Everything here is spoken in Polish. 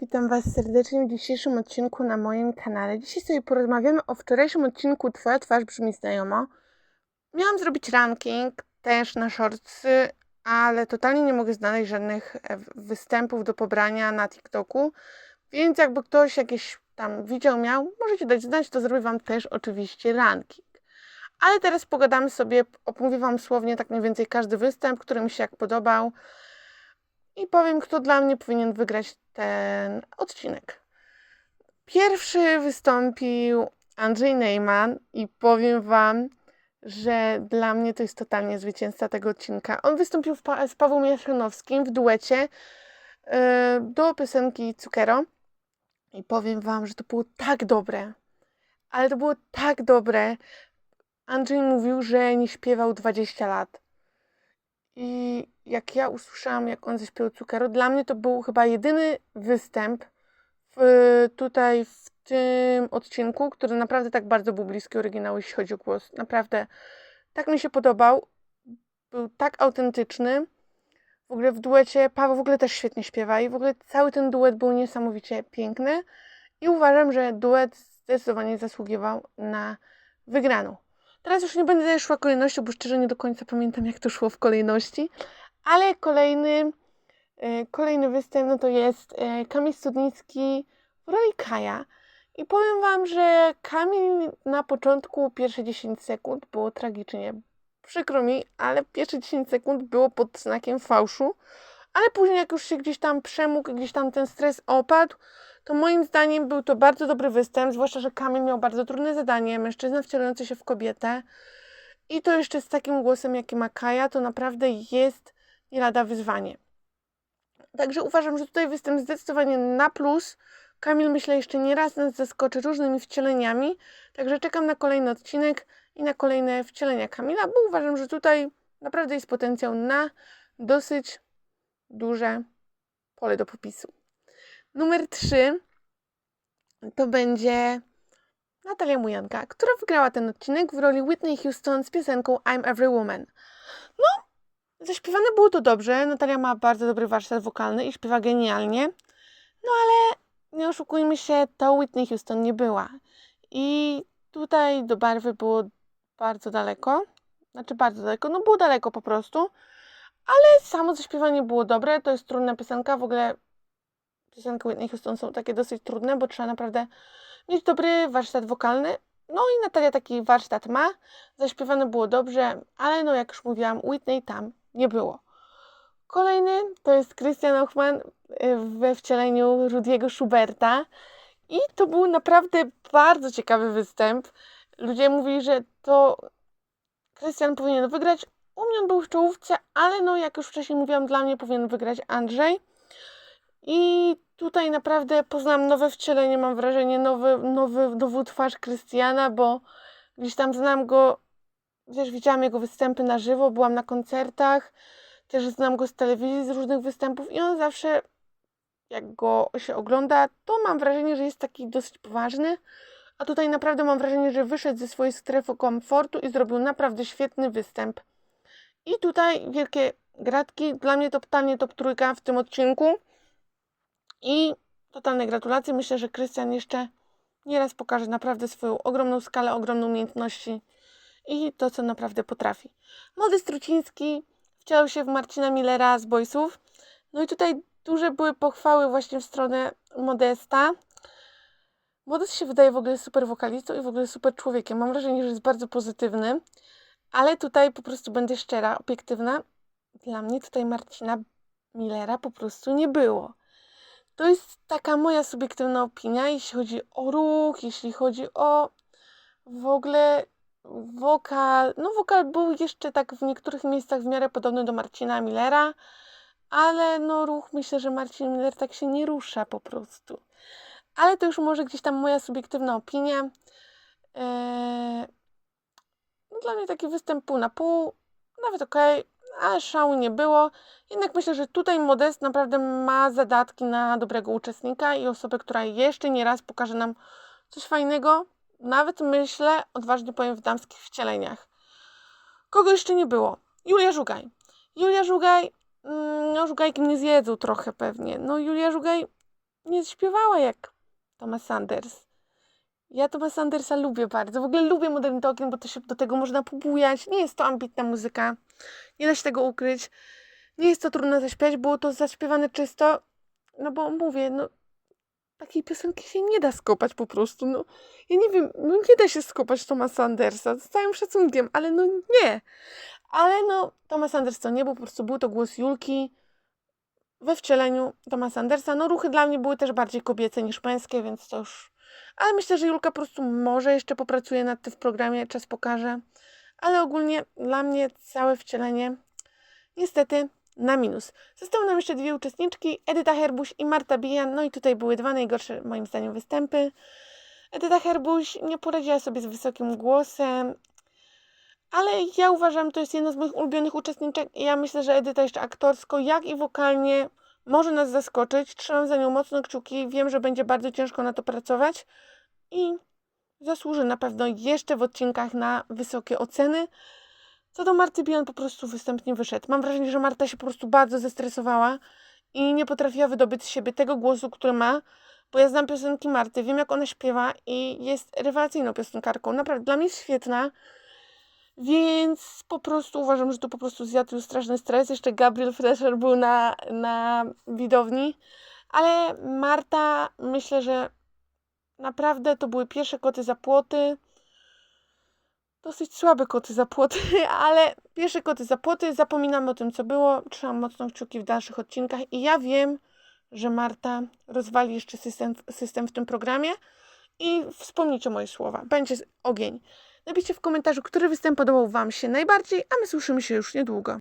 Witam Was serdecznie w dzisiejszym odcinku na moim kanale. Dzisiaj sobie porozmawiamy o wczorajszym odcinku Twoja twarz brzmi znajomo. Miałam zrobić ranking też na shortsy, ale totalnie nie mogę znaleźć żadnych e, występów do pobrania na TikToku, więc jakby ktoś jakieś tam widział miał, możecie dać znać, to zrobię Wam też oczywiście ranking. Ale teraz pogadamy sobie, opowiem Wam słownie tak mniej więcej każdy występ, który mi się jak podobał i powiem, kto dla mnie powinien wygrać ten odcinek. Pierwszy wystąpił Andrzej Neyman i powiem Wam, że dla mnie to jest totalnie zwycięzca tego odcinka. On wystąpił pa z Pawłem Jaszynowskim w duecie yy, do piosenki Cukero i powiem Wam, że to było tak dobre, ale to było tak dobre. Andrzej mówił, że nie śpiewał 20 lat. I jak ja usłyszałam, jak on zaśpiewał Cukero, dla mnie to był chyba jedyny występ w, tutaj w tym odcinku, który naprawdę tak bardzo był bliski oryginału, jeśli chodzi o głos. Naprawdę tak mi się podobał. Był tak autentyczny. W ogóle w duecie Paweł w ogóle też świetnie śpiewa i w ogóle cały ten duet był niesamowicie piękny i uważam, że duet zdecydowanie zasługiwał na wygraną. Teraz już nie będę szła kolejnością, bo szczerze nie do końca pamiętam, jak to szło w kolejności, ale kolejny, e, kolejny występ no to jest e, Kamil Studnicki w roli Kaja. I powiem Wam, że Kamil na początku pierwsze 10 sekund było tragicznie. Przykro mi, ale pierwsze 10 sekund było pod znakiem fałszu, ale później jak już się gdzieś tam przemógł, gdzieś tam ten stres opadł, to moim zdaniem był to bardzo dobry występ, zwłaszcza, że Kamil miał bardzo trudne zadanie, mężczyzna wcielający się w kobietę i to jeszcze z takim głosem, jaki ma Kaja, to naprawdę jest nie lada wyzwanie. Także uważam, że tutaj występ zdecydowanie na plus. Kamil myślę jeszcze nie raz nas zaskoczy różnymi wcieleniami, także czekam na kolejny odcinek i na kolejne wcielenia Kamila, bo uważam, że tutaj naprawdę jest potencjał na dosyć duże pole do popisu. Numer 3 to będzie Natalia Mujanka, która wygrała ten odcinek w roli Whitney Houston z piosenką I'm Every Woman. Zaśpiewane było to dobrze. Natalia ma bardzo dobry warsztat wokalny i śpiewa genialnie. No ale nie oszukujmy się, to Whitney Houston nie była. I tutaj do barwy było bardzo daleko. Znaczy bardzo daleko, no było daleko po prostu. Ale samo zaśpiewanie było dobre. To jest trudna piosenka. W ogóle piosenki Whitney Houston są takie dosyć trudne, bo trzeba naprawdę mieć dobry warsztat wokalny. No i Natalia taki warsztat ma, zaśpiewane było dobrze, ale no jak już mówiłam, Whitney tam nie było. Kolejny to jest Christian Ochman y, we wcieleniu Rudiego Schuberta i to był naprawdę bardzo ciekawy występ. Ludzie mówili, że to Christian powinien wygrać. U mnie on był w czołówce, ale no jak już wcześniej mówiłam, dla mnie powinien wygrać Andrzej. I tutaj naprawdę poznam nowe wcielenie, mam wrażenie, nowy, nowy, nową twarz Krystiana, bo gdzieś tam znam go, wiesz, widziałam jego występy na żywo, byłam na koncertach, też znam go z telewizji, z różnych występów i on zawsze, jak go się ogląda, to mam wrażenie, że jest taki dosyć poważny, a tutaj naprawdę mam wrażenie, że wyszedł ze swojej strefy komfortu i zrobił naprawdę świetny występ. I tutaj wielkie gratki, dla mnie to totalnie top trójka w tym odcinku. I totalne gratulacje. Myślę, że Krystian jeszcze nieraz pokaże naprawdę swoją ogromną skalę, ogromną umiejętności i to, co naprawdę potrafi. Młody Struciński wcielał się w Marcina Millera z Boysów. No i tutaj duże były pochwały właśnie w stronę Modesta. Modest się wydaje w ogóle super wokalistą i w ogóle super człowiekiem. Mam wrażenie, że jest bardzo pozytywny, ale tutaj po prostu będę szczera, obiektywna. Dla mnie tutaj Marcina Millera po prostu nie było. To jest taka moja subiektywna opinia, jeśli chodzi o ruch, jeśli chodzi o w ogóle wokal. No, wokal był jeszcze tak w niektórych miejscach w miarę podobny do Marcina Millera, ale no, ruch myślę, że Marcin Miller tak się nie rusza po prostu. Ale to już może gdzieś tam moja subiektywna opinia. Eee, no, dla mnie taki występ pół na pół, nawet okej. Okay ale szału nie było. Jednak myślę, że tutaj Modest naprawdę ma zadatki na dobrego uczestnika i osobę, która jeszcze nie raz pokaże nam coś fajnego. Nawet myślę, odważnie powiem, w damskich wcieleniach. Kogo jeszcze nie było? Julia Żugaj. Julia Żugaj, mm, no Żugajki mnie zjedzą trochę pewnie. No Julia Żugaj nie śpiewała jak Thomas Sanders. Ja Thomas Sandersa lubię bardzo. W ogóle lubię Modern Talking, bo to się do tego można pobujać. Nie jest to ambitna muzyka. Nie da się tego ukryć. Nie jest to trudno zaśpiewać. Było to zaśpiewane czysto. No bo mówię, no takiej piosenki się nie da skopać po prostu. No, ja nie wiem, no nie da się skopać Thomasa Sandersa. Z całym szacunkiem, ale no nie. Ale no, Thomas Sanders to nie był, po prostu był to głos Julki we wcieleniu Thomasa Andersa. No ruchy dla mnie były też bardziej kobiece niż męskie, więc to już... Ale myślę, że Julka po prostu może jeszcze popracuje nad tym w programie, czas pokaże. Ale ogólnie dla mnie całe wcielenie niestety na minus. Zostały nam jeszcze dwie uczestniczki, Edyta Herbuś i Marta Bijan. No i tutaj były dwa najgorsze moim zdaniem występy. Edyta Herbuś nie poradziła sobie z wysokim głosem, ale ja uważam, to jest jedna z moich ulubionych uczestniczek i ja myślę, że Edyta jeszcze aktorsko, jak i wokalnie może nas zaskoczyć. Trzymam za nią mocno kciuki. Wiem, że będzie bardzo ciężko na to pracować i zasłuży na pewno jeszcze w odcinkach na wysokie oceny. Co do Marty Bijan, po prostu występ nie wyszedł. Mam wrażenie, że Marta się po prostu bardzo zestresowała i nie potrafiła wydobyć z siebie tego głosu, który ma, bo ja znam piosenki Marty, wiem jak ona śpiewa i jest rewelacyjną piosenkarką. Naprawdę, dla mnie jest świetna. Więc po prostu uważam, że to po prostu zjadł straszny stres. Jeszcze Gabriel Fresher był na, na widowni. Ale Marta, myślę, że naprawdę to były pierwsze koty za płoty. Dosyć słabe koty za płoty, ale pierwsze koty za płoty. Zapominamy o tym, co było. Trzymam mocno kciuki w dalszych odcinkach. I ja wiem, że Marta rozwali jeszcze system, system w tym programie. I wspomnijcie moje słowa. Będzie ogień. Napiszcie w komentarzu, który występ podobał Wam się najbardziej, a my słyszymy się już niedługo.